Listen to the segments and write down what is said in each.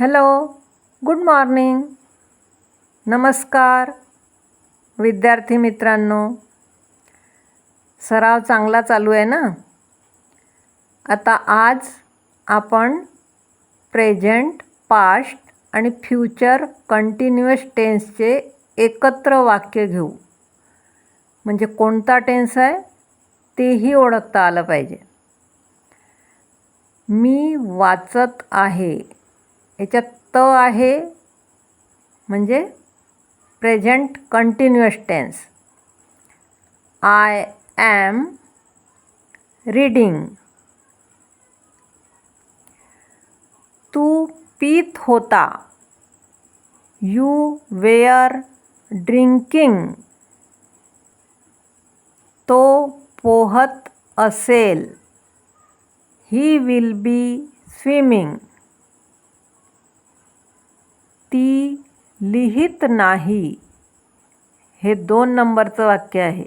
Hello good morning. नमस्कार विद्यार्थी मित्रांनो. सराव चांगला चालू आहे ना? आता आज आपण प्रेझेंट पास्ट आणि फ्युचर कंटिन्युअस टेन्सचे एकत्र वाक्य घेऊ. म्हणजे कोणता टेन्स आहे? तेही ओळखता आलं पाहिजे. मी वाचत आहे. याच्यात त आहे म्हणजे present continuous tense I am reading तू पीत होता. यू वेअर ड्रिंकिंग तो पोहत असेल. ही विल बी स्विमिंग ती लिहित नाही. हे दोन नंबरचं वाक्य आहे.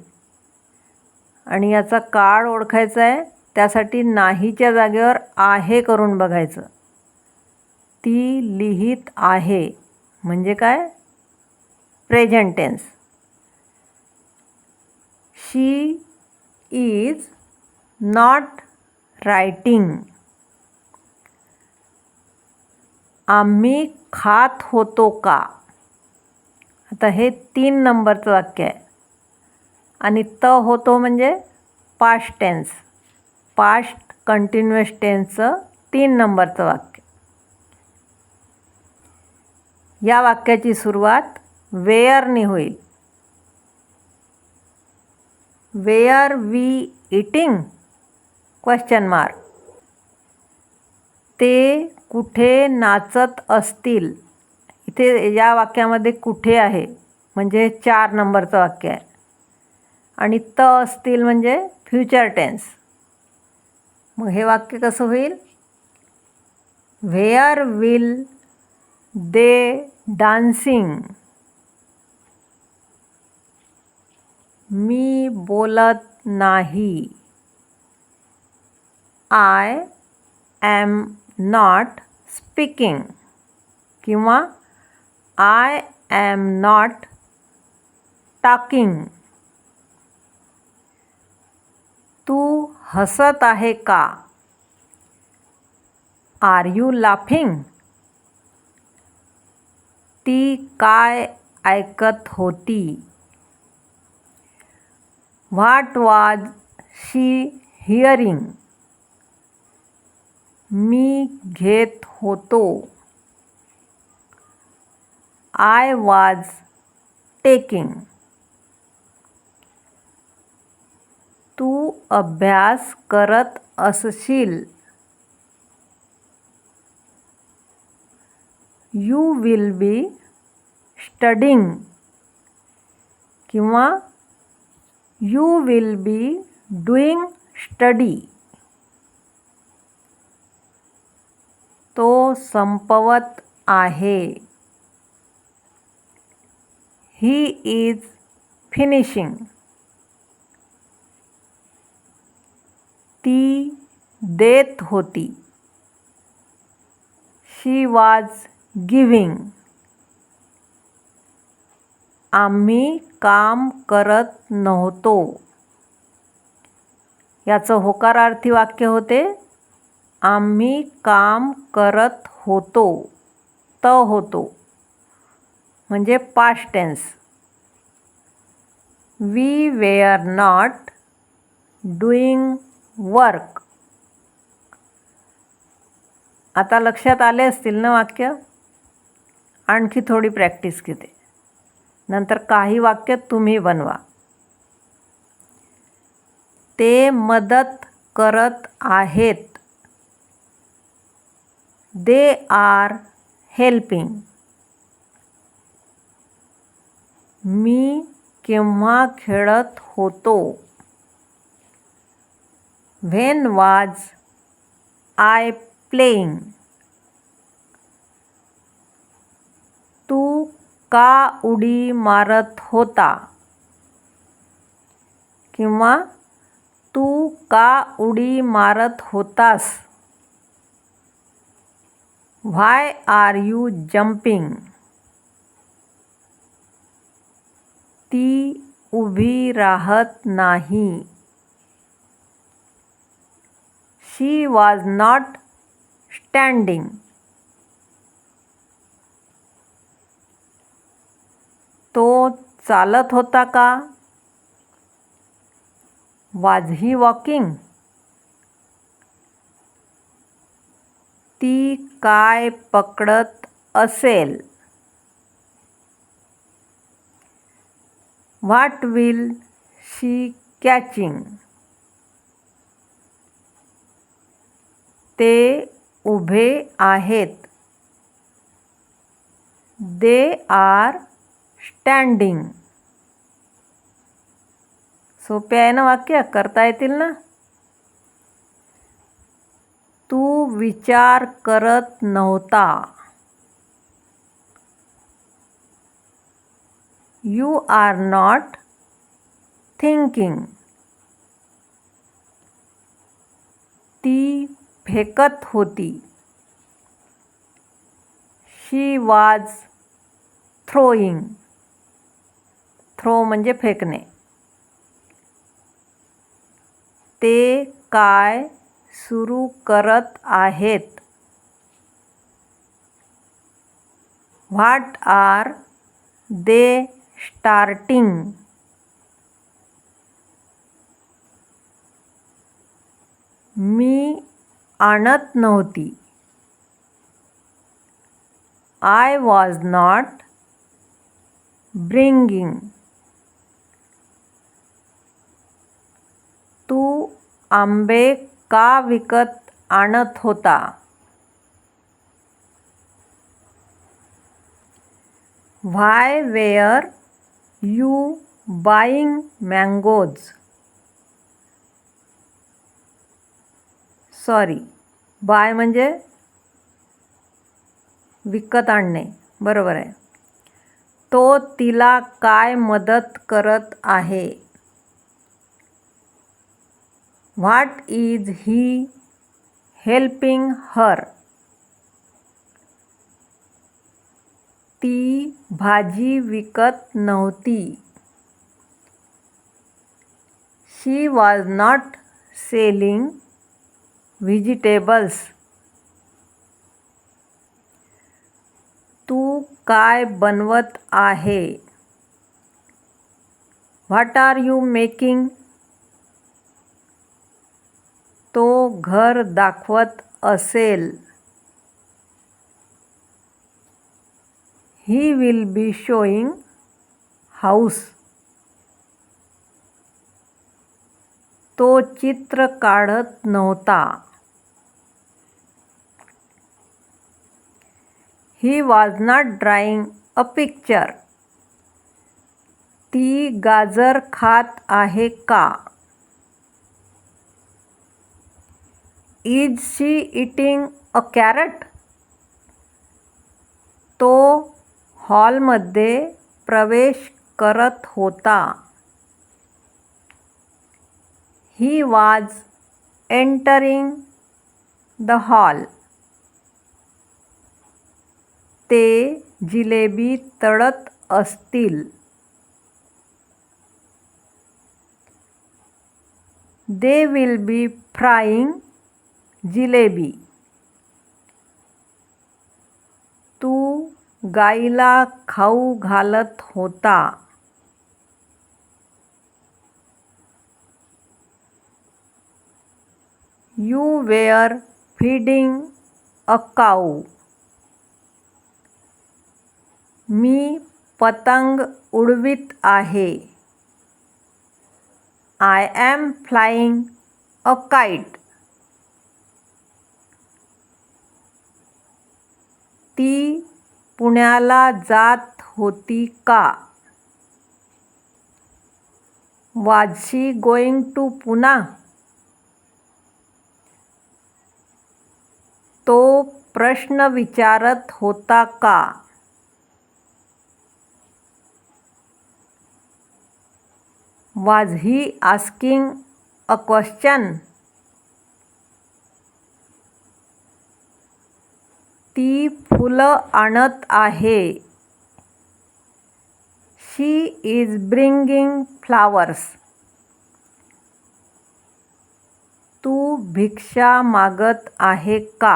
आणि याचा काळ ओळखायचा आहे त्यासाठी नाहीच्या जागेवर आहे करून बघायचं. ती लिहित आहे. म्हणजे काय? Present tense. She is not writing. आम्ही खात होतो का? आता हे तीन नंबरचं वाक्य आहे. आणि त होतो म्हणजे पास्ट टेन्स पास्ट कंटिन्युअस टेन्सचं तीन नंबरचं वाक्य. या वाक्याची सुरुवात वेअरनी होईल. Were we eating? Question mark ते कुठे नाचत असतील? इथे या वाक्यामध्ये कुठे आहे? म्हणजे चार नंबरचं वाक्य आहे. आणि त असतील म्हणजे फ्युचर टेन्स. मग हे वाक्य कसं होईल? व्हेअर विल दे डान्सिंग मी बोलत नाही. आय ॲम नॉट स्पीकिंग किंवा आय ॲम नॉट टॉकिंग तू हसत आहे का? आर यू लाफिंग ती काय ऐकत होती? व्हॉट वाज शी हिअरिंग मी घेत होतो. आय वाज टेकिंग तू अभ्यास करत असशील. यू विल बी स्टडिंग किंवा you will be doing study तो संपवत आहे. ही इज फिनिशिंग ती देत होती. शी वाज गिव्हिंग आम्ही काम करत नव्हतो. याचं होकारार्थी वाक्य होते? आम्ही काम करत होतो त होतो. म्हणजे past tense we were not doing work आता लक्षात आले असतील ना वाक्य? आणखी थोडी प्रॅक्टिस घेते. नंतर काही वाक्य तुम्ही बनवा. ते मदत करत आहेत. दे आर हेल्पिंग मी केव्हा खेळत होतो? व्हेन वाज आय प्लेईंग तू का उडी मारत होता? किंवा तू का उडी मारत होतास? व्हाय आर यू जम्पिंग ती उभी राहत नाही. शी वॉज नॉट स्टँडिंग तो चालत होता का? वाज ही वॉकिंग ती काय पकडत असेल? व्हॉट विल शी कॅचिंग ते उभे आहेत. दे आर स्टँडिंग सोपे आहे ना वाक्य? करता येतील ना? विचार करत नव्हता. You are not thinking. ती फेकत होती. शी वाज थ्रोईंग थ्रो म्हणजे फेकणे. ते काय सुरू करत आहेत. What are they starting? मी आणत नव्हती. आय वॉज नॉट ब्रिंगिंग तू आंबे का विकत आणत होता? Why were you buying mangoes. Sorry buy म्हणजे विकत आणणे. बरोबर आहे. तो तिला काय मदत करत आहे? What is he helping her ती भाजी विकत नव्हती. She was not selling vegetables तू काय बनवत आहे? व्हॉट आर यू मेकिंग तो घर दाखवत असेल. He will be showing house तो चित्र काढत नव्हता. He was not drawing a picture ती गाजर खात आहे का? Is she eating a carrot तो हॉलमध्ये प्रवेश करत होता. He was entering the hall ते जिलेबी तळत असतील. They will be frying jalebi. तू गाईला खाऊ घालत होता. You were feeding a cow. मी पतंग उडवीत आहे. I am flying a kite. ती पुण्याला जात होती का? वाज शी गोईंग टू पुना तो प्रश्न विचारत होता का? Was he asking a question ती फुलं आणत आहे. शी इज ब्रिंगिंग फ्लावर्स तू भिक्षा मागत आहे का?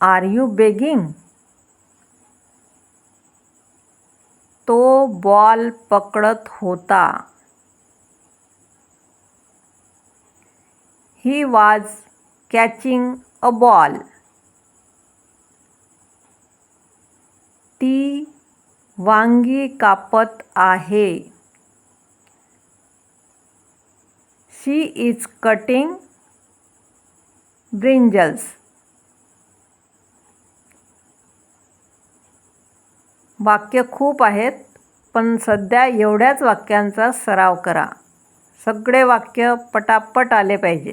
आर यू बेगिंग तो बॉल पकडत होता. He was catching a ball ती वांगी कापत आहे. शी इज कटिंग ब्रिंजल्स वाक्य खूप आहेत पण सध्या एवढ्याच वाक्यांचा सराव करा. सगळे वाक्य पटापट आले पाहिजे.